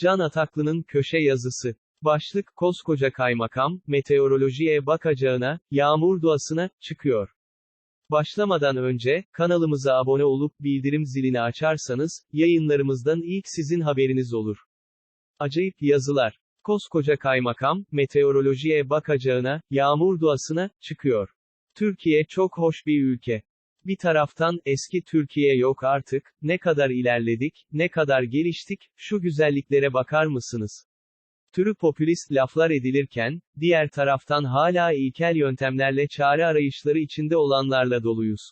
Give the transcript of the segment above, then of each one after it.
Can Ataklı'nın köşe yazısı. Başlık, koskoca kaymakam, meteorolojiye bakacağına, yağmur duasına, çıkıyor. Başlamadan önce, kanalımıza abone olup bildirim zilini açarsanız, yayınlarımızdan ilk sizin haberiniz olur. Acayip yazılar. Koskoca kaymakam, meteorolojiye bakacağına, yağmur duasına, çıkıyor. Türkiye çok hoş bir ülke. Bir taraftan, eski Türkiye yok artık, ne kadar ilerledik, ne kadar geliştik, şu güzelliklere bakar mısınız? Türü popülist laflar edilirken, diğer taraftan hala ilkel yöntemlerle çare arayışları içinde olanlarla doluyuz.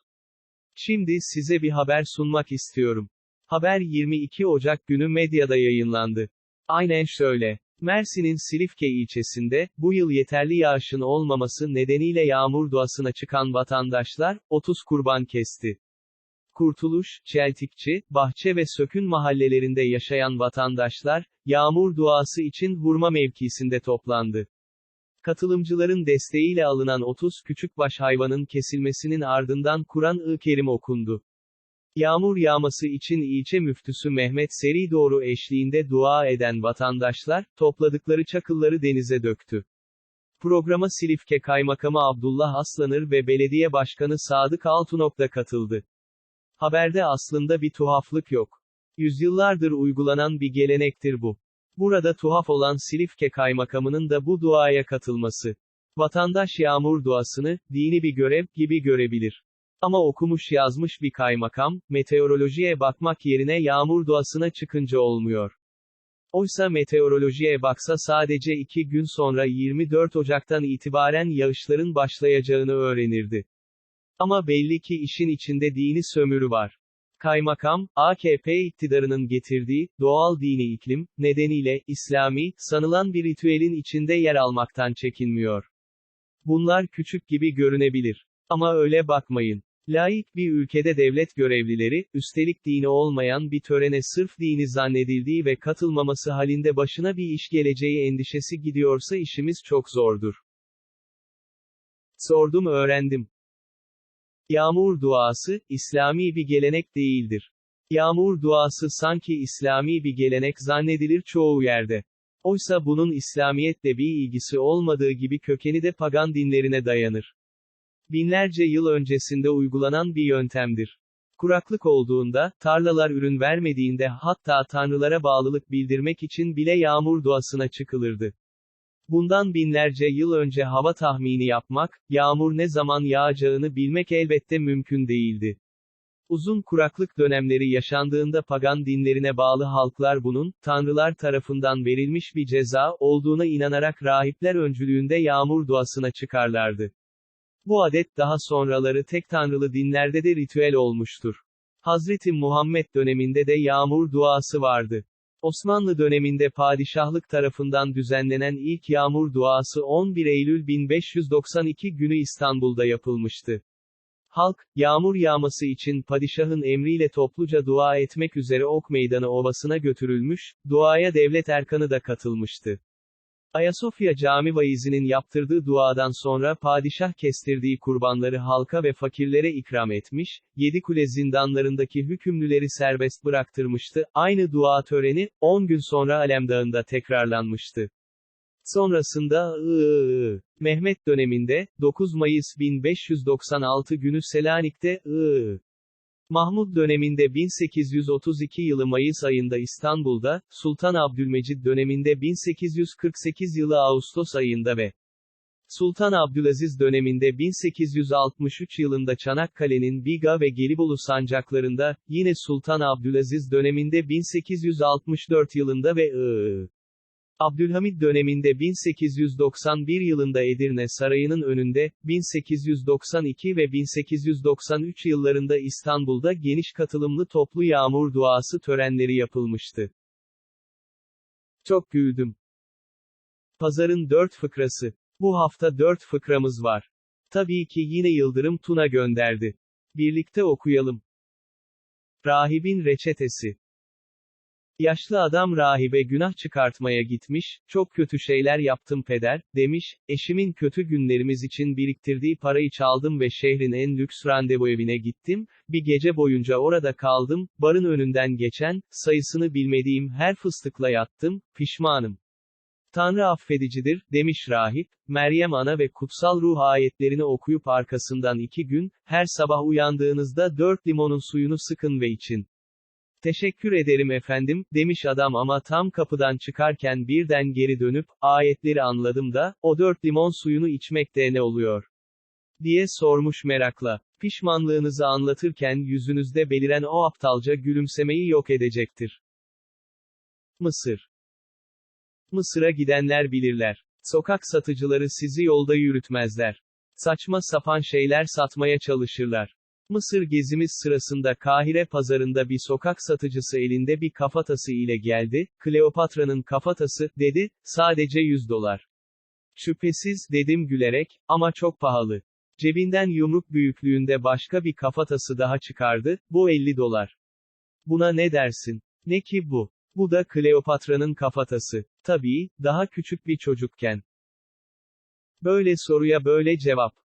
Şimdi size bir haber sunmak istiyorum. Haber 22 Ocak günü medyada yayınlandı. Aynen şöyle. Mersin'in Silifke ilçesinde, bu yıl yeterli yağışın olmaması nedeniyle yağmur duasına çıkan vatandaşlar, 30 kurban kesti. Kurtuluş, Çeltikçi, Bahçe ve Sökün mahallelerinde yaşayan vatandaşlar, yağmur duası için hurma mevkisinde toplandı. Katılımcıların desteğiyle alınan 30 küçükbaş hayvanın kesilmesinin ardından Kur'an-ı Kerim okundu. Yağmur yağması için ilçe müftüsü Mehmet Seri doğru eşliğinde dua eden vatandaşlar, topladıkları çakılları denize döktü. Programa Silifke Kaymakamı Abdullah Aslanır ve Belediye Başkanı Sadık Altunok da katıldı. Haberde aslında bir tuhaflık yok. Yüzyıllardır uygulanan bir gelenektir bu. Burada tuhaf olan Silifke Kaymakamının da bu duaya katılması. Vatandaş yağmur duasını, dini bir görev gibi görebilir. Ama okumuş yazmış bir kaymakam, meteorolojiye bakmak yerine yağmur duasına çıkınca olmuyor. Oysa meteorolojiye baksa sadece iki gün sonra 24 Ocak'tan itibaren yağışların başlayacağını öğrenirdi. Ama belli ki işin içinde dini sömürü var. Kaymakam, AKP iktidarının getirdiği, doğal dini iklim, nedeniyle, İslami, sanılan bir ritüelin içinde yer almaktan çekinmiyor. Bunlar küçük gibi görünebilir. Ama öyle bakmayın. Laik bir ülkede devlet görevlileri, üstelik dini olmayan bir törene sırf dini zannedildiği ve katılmaması halinde başına bir iş geleceği endişesi gidiyorsa işimiz çok zordur. Sordum öğrendim. Yağmur duası, İslami bir gelenek değildir. Yağmur duası sanki İslami bir gelenek zannedilir çoğu yerde. Oysa bunun İslamiyetle bir ilgisi olmadığı gibi kökeni de pagan dinlerine dayanır. Binlerce yıl öncesinde uygulanan bir yöntemdir. Kuraklık olduğunda, tarlalar ürün vermediğinde hatta tanrılara bağlılık bildirmek için bile yağmur duasına çıkılırdı. Bundan binlerce yıl önce hava tahmini yapmak, yağmur ne zaman yağacağını bilmek elbette mümkün değildi. Uzun kuraklık dönemleri yaşandığında pagan dinlerine bağlı halklar bunun, tanrılar tarafından verilmiş bir ceza olduğuna inanarak rahipler öncülüğünde yağmur duasına çıkarlardı. Bu adet daha sonraları tek tanrılı dinlerde de ritüel olmuştur. Hazreti Muhammed döneminde de yağmur duası vardı. Osmanlı döneminde padişahlık tarafından düzenlenen ilk yağmur duası 11 Eylül 1592 günü İstanbul'da yapılmıştı. Halk, yağmur yağması için padişahın emriyle topluca dua etmek üzere Ok Meydanı Ovası'na götürülmüş, duaya devlet erkanı da katılmıştı. Ayasofya Cami vaizinin yaptırdığı duadan sonra padişah kestirdiği kurbanları halka ve fakirlere ikram etmiş, yedi kule zindanlarındaki hükümlüleri serbest bıraktırmıştı, aynı dua töreni, 10 gün sonra Alemdağ'ında tekrarlanmıştı. Sonrasında ıı, Mehmet döneminde, 9 Mayıs 1596 günü Selanik'te ıı, Mahmud döneminde 1832 yılı Mayıs ayında İstanbul'da, Sultan Abdülmecid döneminde 1848 yılı Ağustos ayında ve Sultan Abdülaziz döneminde 1863 yılında Çanakkale'nin Biga ve Gelibolu sancaklarında, yine Sultan Abdülaziz döneminde 1864 yılında ve I. Abdülhamit döneminde 1891 yılında Edirne Sarayı'nın önünde, 1892 ve 1893 yıllarında İstanbul'da geniş katılımlı toplu yağmur duası törenleri yapılmıştı. Çok güldüm. Pazarın dört fıkrası. Bu hafta dört fıkramız var. Tabii ki yine Yıldırım Tuna gönderdi. Birlikte okuyalım. Rahibin reçetesi. Yaşlı adam rahibe günah çıkartmaya gitmiş, çok kötü şeyler yaptım peder, demiş, eşimin kötü günlerimiz için biriktirdiği parayı çaldım ve şehrin en lüks randevu evine gittim, bir gece boyunca orada kaldım, barın önünden geçen, sayısını bilmediğim her fıstıkla yattım, pişmanım. Tanrı affedicidir, demiş rahip, Meryem Ana ve Kutsal Ruh ayetlerini okuyup arkasından iki gün, her sabah uyandığınızda dört limonun suyunu sıkın ve için. Teşekkür ederim efendim, demiş adam ama tam kapıdan çıkarken birden geri dönüp, ayetleri anladım da, o dört limon suyunu içmekte ne oluyor? diye sormuş merakla. Pişmanlığınızı anlatırken yüzünüzde beliren o aptalca gülümsemeyi yok edecektir. Mısır Mısır'a gidenler bilirler. Sokak satıcıları sizi yolda yürütmezler. Saçma sapan şeyler satmaya çalışırlar. Mısır gezimiz sırasında Kahire pazarında bir sokak satıcısı elinde bir kafatası ile geldi, Kleopatra'nın kafatası, dedi, sadece 100 dolar. Şüphesiz, dedim gülerek, ama çok pahalı. Cebinden yumruk büyüklüğünde başka bir kafatası daha çıkardı, bu 50 dolar. Buna ne dersin? Ne ki bu? Bu da Kleopatra'nın kafatası. Tabii, daha küçük bir çocukken. Böyle soruya böyle cevap.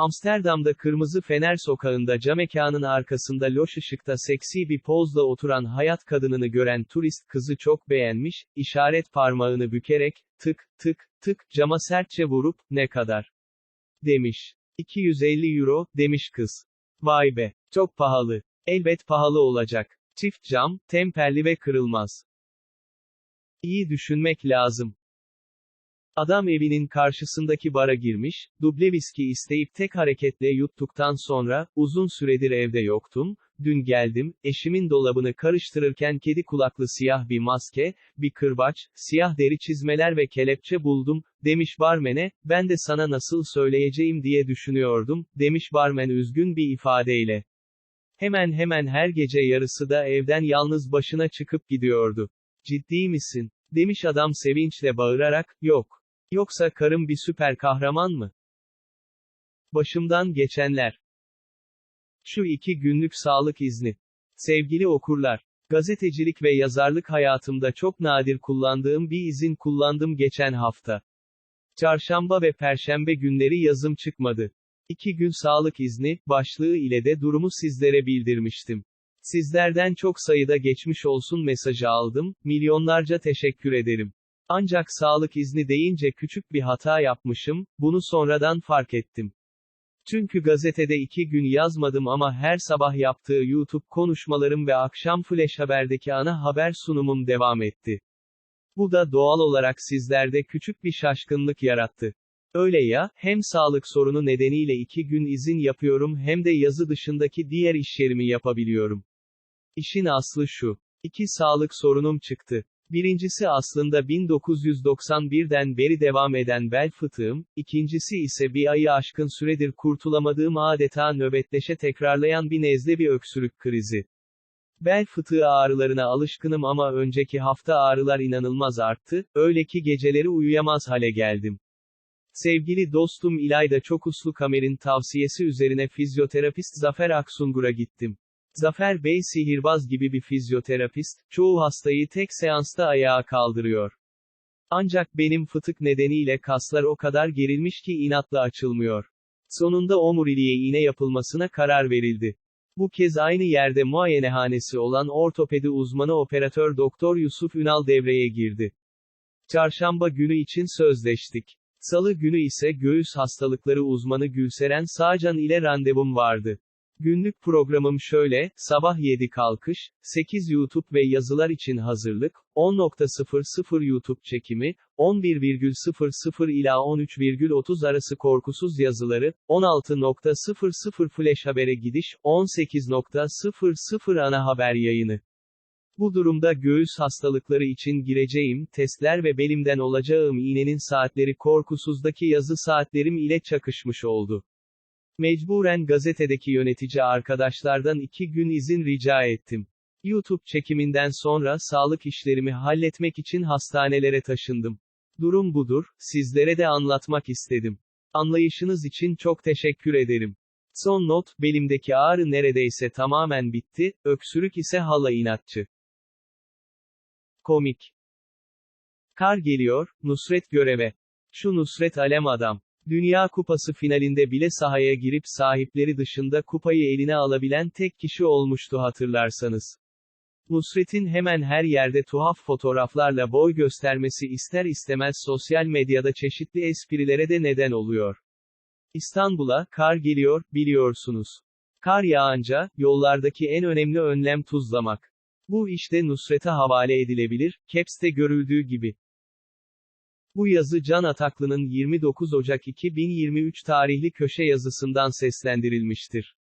Amsterdam'da Kırmızı Fener sokağında camekanın arkasında loş ışıkta seksi bir pozla oturan hayat kadınını gören turist kızı çok beğenmiş, işaret parmağını bükerek, tık, tık, tık, cama sertçe vurup, ne kadar? Demiş. 250 euro, demiş kız. Vay be, çok pahalı. Elbet pahalı olacak. Çift cam, temperli ve kırılmaz. İyi düşünmek lazım. Adam evinin karşısındaki bara girmiş, duble viski isteyip tek hareketle yuttuktan sonra, uzun süredir evde yoktum, dün geldim, eşimin dolabını karıştırırken kedi kulaklı siyah bir maske, bir kırbaç, siyah deri çizmeler ve kelepçe buldum, demiş barmene, ben de sana nasıl söyleyeceğim diye düşünüyordum, demiş barmen üzgün bir ifadeyle. Hemen hemen her gece yarısı da evden yalnız başına çıkıp gidiyordu. Ciddi misin? Demiş adam sevinçle bağırarak, yok. Yoksa karım bir süper kahraman mı? Başımdan geçenler. Şu iki günlük sağlık izni. Sevgili okurlar, gazetecilik ve yazarlık hayatımda çok nadir kullandığım bir izin kullandım geçen hafta. Çarşamba ve perşembe günleri yazım çıkmadı. İki gün sağlık izni, başlığı ile de durumu sizlere bildirmiştim. Sizlerden çok sayıda geçmiş olsun mesajı aldım, milyonlarca teşekkür ederim. Ancak sağlık izni deyince küçük bir hata yapmışım, bunu sonradan fark ettim. Çünkü gazetede iki gün yazmadım ama her sabah yaptığı YouTube konuşmalarım ve akşam Flash Haber'deki ana haber sunumum devam etti. Bu da doğal olarak sizlerde küçük bir şaşkınlık yarattı. Öyle ya, hem sağlık sorunu nedeniyle iki gün izin yapıyorum hem de yazı dışındaki diğer işlerimi yapabiliyorum. İşin aslı şu. İki sağlık sorunum çıktı. Birincisi aslında 1991'den beri devam eden bel fıtığım, ikincisi ise bir ayı aşkın süredir kurtulamadığım adeta nöbetleşe tekrarlayan bir nezle bir öksürük krizi. Bel fıtığı ağrılarına alışkınım ama önceki hafta ağrılar inanılmaz arttı, öyle ki geceleri uyuyamaz hale geldim. Sevgili dostum İlayda Çokuslu Kamer'in tavsiyesi üzerine fizyoterapist Zafer Aksungur'a gittim. Zafer Bey sihirbaz gibi bir fizyoterapist, çoğu hastayı tek seansta ayağa kaldırıyor. Ancak benim fıtık nedeniyle kaslar o kadar gerilmiş ki inatla açılmıyor. Sonunda omuriliğe iğne yapılmasına karar verildi. Bu kez aynı yerde muayenehanesi olan ortopedi uzmanı operatör Doktor Yusuf Ünal devreye girdi. Çarşamba günü için sözleştik. Salı günü ise göğüs hastalıkları uzmanı Gülseren Sağcan ile randevum vardı. Günlük programım şöyle, sabah 7 kalkış, 8 YouTube ve yazılar için hazırlık, 10.00 YouTube çekimi, 11.00 ila 13.30 arası korkusuz yazıları, 16.00 flash habere gidiş, 18.00 ana haber yayını. Bu durumda göğüs hastalıkları için gireceğim testler ve belimden olacağım iğnenin saatleri korkusuzdaki yazı saatlerim ile çakışmış oldu. Mecburen gazetedeki yönetici arkadaşlardan iki gün izin rica ettim. YouTube çekiminden sonra sağlık işlerimi halletmek için hastanelere taşındım. Durum budur, sizlere de anlatmak istedim. Anlayışınız için çok teşekkür ederim. Son not, belimdeki ağrı neredeyse tamamen bitti, öksürük ise hala inatçı. Komik. Kar geliyor, Nusret göreve. Şu Nusret alem adam. Dünya Kupası finalinde bile sahaya girip sahipleri dışında kupayı eline alabilen tek kişi olmuştu hatırlarsanız. Nusret'in hemen her yerde tuhaf fotoğraflarla boy göstermesi ister istemez sosyal medyada çeşitli esprilere de neden oluyor. İstanbul'a, kar geliyor, biliyorsunuz. Kar yağınca, yollardaki en önemli önlem tuzlamak. Bu işte Nusret'e havale edilebilir, Caps'te görüldüğü gibi. Bu yazı Can Ataklı'nın 29 Ocak 2023 tarihli köşe yazısından seslendirilmiştir.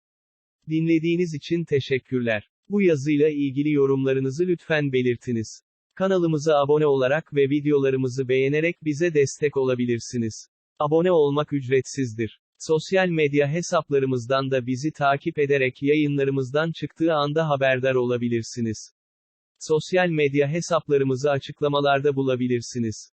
Dinlediğiniz için teşekkürler. Bu yazıyla ilgili yorumlarınızı lütfen belirtiniz. Kanalımıza abone olarak ve videolarımızı beğenerek bize destek olabilirsiniz. Abone olmak ücretsizdir. Sosyal medya hesaplarımızdan da bizi takip ederek yayınlarımızdan çıktığı anda haberdar olabilirsiniz. Sosyal medya hesaplarımızı açıklamalarda bulabilirsiniz.